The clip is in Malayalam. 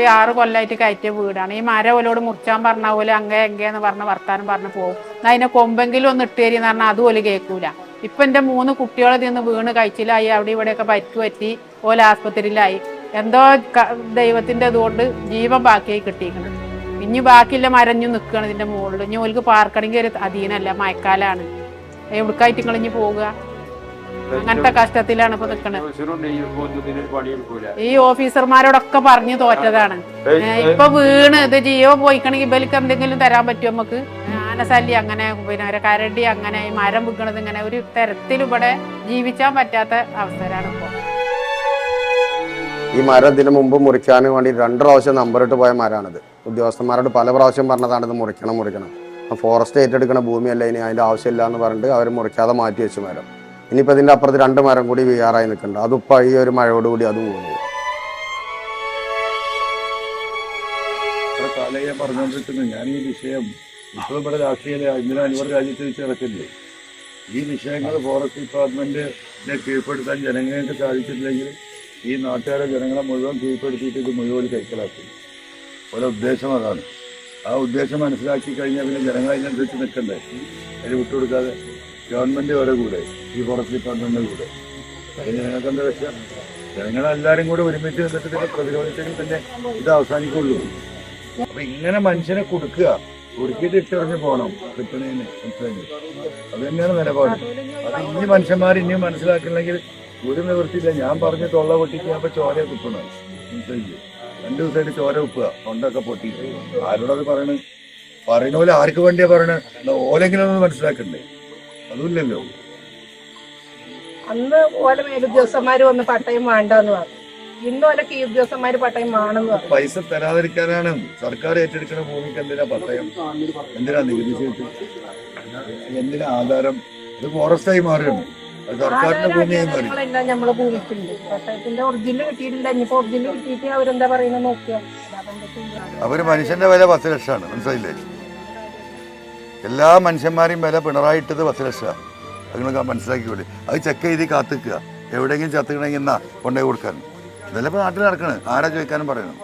ഇപ്പൊ ഈ ആറ് കൊല്ലമായിട്ട് കയറ്റിയ വീടാണ്. ഈ മരം ഓലോട് മുറിച്ചാൻ പറഞ്ഞ പോലെ അങ്ങേ എങ്കേന്ന് പറഞ്ഞ് വർത്താനം പറഞ്ഞു പോകും. അതിനെ കൊമ്പെങ്കിലും ഒന്ന് ഇട്ടേരി എന്ന് പറഞ്ഞാൽ അതുപോലെ കേൾക്കൂല ഇപ്പൊ എന്റെ മൂന്ന് കുട്ടികളെ നിന്ന് വീണ് കഴിച്ചിലായി അവിടെ ഇവിടെയൊക്കെ പരിക്ക് പറ്റി ഓല ആസ്പത്രിയിലായി. എന്തോ ദൈവത്തിന്റെ ഇതുകൊണ്ട് ജീവൻ ബാക്കിയായി കിട്ടിയിരിക്കുന്നത് ഇനി ബാക്കിയുള്ള മരഞ്ഞു നിൽക്കുകയാണ് ഇതിന്റെ മുകളിൽ ഇനി ഓൽക്ക് പാർക്കണമെങ്കിൽ ഒരു അധീനല്ല മയക്കാലാണ്. എവിടേക്കായിട്ട് നിങ്ങൾ ഇനി പോവുക? അങ്ങനത്തെ കഷ്ടത്തിലാണ് ഇപ്പൊ നിൽക്കുന്നത് പണിയെടുക്കൂല. ഈ ഓഫീസർമാരോടൊക്കെ പറഞ്ഞു തോറ്റതാണ്. ഇപ്പൊ വീണ് ഇത് ജിയോ പോയിക്കണെങ്കിൽ ഇവർക്ക് എന്തെങ്കിലും തരാൻ പറ്റുമോ നമുക്ക്? ആനശല്യം അങ്ങനെ പിന്നെ ഒരു കരടി അങ്ങനെ ഈ മരം വിൽക്കണത് ഇങ്ങനെ ഒരു തരത്തിൽ ഇവിടെ ജീവിച്ചാൻ പറ്റാത്ത അവസരമാണ് ഇപ്പൊ. ഈ മരം ഇതിന് മുമ്പ് മുറിക്കാൻ വേണ്ടി രണ്ട് പ്രാവശ്യം നമ്പറിട്ട് പോയ മരമാണിത് ഉദ്യോഗസ്ഥന്മാരോട് പല പ്രാവശ്യം പറഞ്ഞതാണ് ഇത് മുറിക്കണം മുറിക്കണം. ഫോറസ്റ്റ് ഏറ്റെടുക്കുന്ന ഭൂമിയല്ല ഇനി അതിന്റെ ആവശ്യമില്ല എന്ന് പറഞ്ഞിട്ട് അവർ മുറിക്കാതെ മാറ്റി വെച്ചു മരം. ഇനിയിപ്പോൾ ഇതിന്റെ അപ്പുറത്ത് രണ്ട് മരം കൂടി വീഴാറായി നിൽക്കുന്നുണ്ട്. അതിപ്പോൾ ഈ ഒരു മഴയോടുകൂടി അതും വീണു പോകും. ഇത്ര കാലം ഞാൻ ഈ വിഷയം ഇപ്പോഴും ഇവിടെ രാഷ്ട്രീയ ഇന്ദിരാ അനുവർ രാജ്യത്ത് വെച്ച് ഈ വിഷയങ്ങൾ ഫോറസ്റ്റ് ഡിപ്പാർട്ട്മെന്റിനെ കീഴ്പ്പെടുത്താൻ ജനങ്ങൾക്ക് സാധിച്ചിട്ടില്ലെങ്കിൽ ഈ നാട്ടുകാരെ ജനങ്ങളെ മുഴുവൻ കീഴ്പ്പെടുത്തിയിട്ട് ഇത് മുഴുവൻ കൈക്കലാക്കും. ഒരു ഉദ്ദേശം അതാണ്. ആ ഉദ്ദേശം മനസ്സിലാക്കി കഴിഞ്ഞാൽ പിന്നെ ജനങ്ങൾ അതിനനുസരിച്ച് നിൽക്കണ്ടേ? അതിന് വിട്ടുകൊടുക്കാതെ ഗവൺമെന്റ് വരെ കൂടെ ഈ ഫോറസ്റ്റ് ഡിപ്പാർട്ട്മെന്റിന്റെ കൂടെ. അതിന് ജനങ്ങൾക്ക് എന്താ വെച്ചാൽ ജനങ്ങളെല്ലാവരും കൂടെ ഒരുമിച്ച് നിന്നിട്ട് ഇതിനെ പ്രതിരോധിച്ചെങ്കിൽ തന്നെ ഇത് അവസാനിക്കുള്ളൂ. അപ്പൊ ഇങ്ങനെ മനുഷ്യനെ കൊടുക്കുക കൊടുക്കിയിട്ട് ഇട്ടെറിഞ്ഞ് പോകണം കിട്ടണേന്ന് മനസ്സിലായി അത് തന്നെയാണ് നിലപാട്. അത് ഇനി മനുഷ്യന്മാർ ഇനിയും മനസ്സിലാക്കണമെങ്കിൽ ഒരു നിവൃത്തിയില്ല. ഞാൻ പറഞ്ഞ് തൊള്ള പൊട്ടിക്കുമ്പോ ചോര കുപ്പണം. മനസ്സിലായില്ലേ? രണ്ടു ദിവസമായിട്ട് ചോര ഉപ്പുക തൊണ്ടൊക്കെ പൊട്ടി ആരോടത് പറയണ്? പറയണ പോലെ ആർക്ക് വേണ്ടിയാ പറയണ? ഓലെങ്കിലും ഒന്ന് മനസ്സിലാക്കണ്ടേ? അതുമില്ലല്ലോ. അന്ന് ഓലെ മേലുദ്യോഗസ്ഥന്മാര് വന്ന് പട്ടയം വേണ്ടെന്ന് പറഞ്ഞു. ഇന്ന് ഓലെ കീ ഉദ്യോഗസ്ഥന്മാര് പട്ടയം വേണമെന്ന് പറഞ്ഞു. പൈസ തരാതിരിക്കാനാണ്. സർക്കാർ ഏറ്റെടുക്കുന്ന ഭൂമിക്ക് എന്തിനാ പട്ടയം എന്തിനാ നികുതി ചീട്ട്? എന്തിനാ ആധാരം? ഇത് ഫോറസ്റ്റ് ആയി മാറിയാണ് സർക്കാരിന്റെ ഭൂമിയായി മാറി. ആധാരങ്ങളെല്ലാം നമ്മളെ ഭൂമിക്കുണ്ട്. പട്ടയത്തിന്റെ ഒറിജിനൽ കിട്ടിയിട്ടില്ല ഇനിയിപ്പോ ഒറിജിനൽ കിട്ടിയിട്ട് അവരെന്താ പറയുന്നത് നോക്കുക? അവർ മനുഷ്യന്റെ വില പത്ത് ലക്ഷമാണ്. മനസ്സിലായില്ലേ? എല്ലാ മനുഷ്യന്മാരെയും വില പിണറായിട്ടത് പത്ത് ലക്ഷമാണ് അത് നിങ്ങൾ അത് ചെക്ക് ചെയ്ത് കാത്തിക്കുക. എവിടെയെങ്കിലും ചത്തുക്കണമെങ്കിൽ എന്നാ കൊണ്ടുപോയി കൊടുക്കാൻ. ഇതെല്ലാം ഇപ്പോൾ നാട്ടിൽ നടക്കണ്. ആരാ ചോദിക്കാനും പറയണം.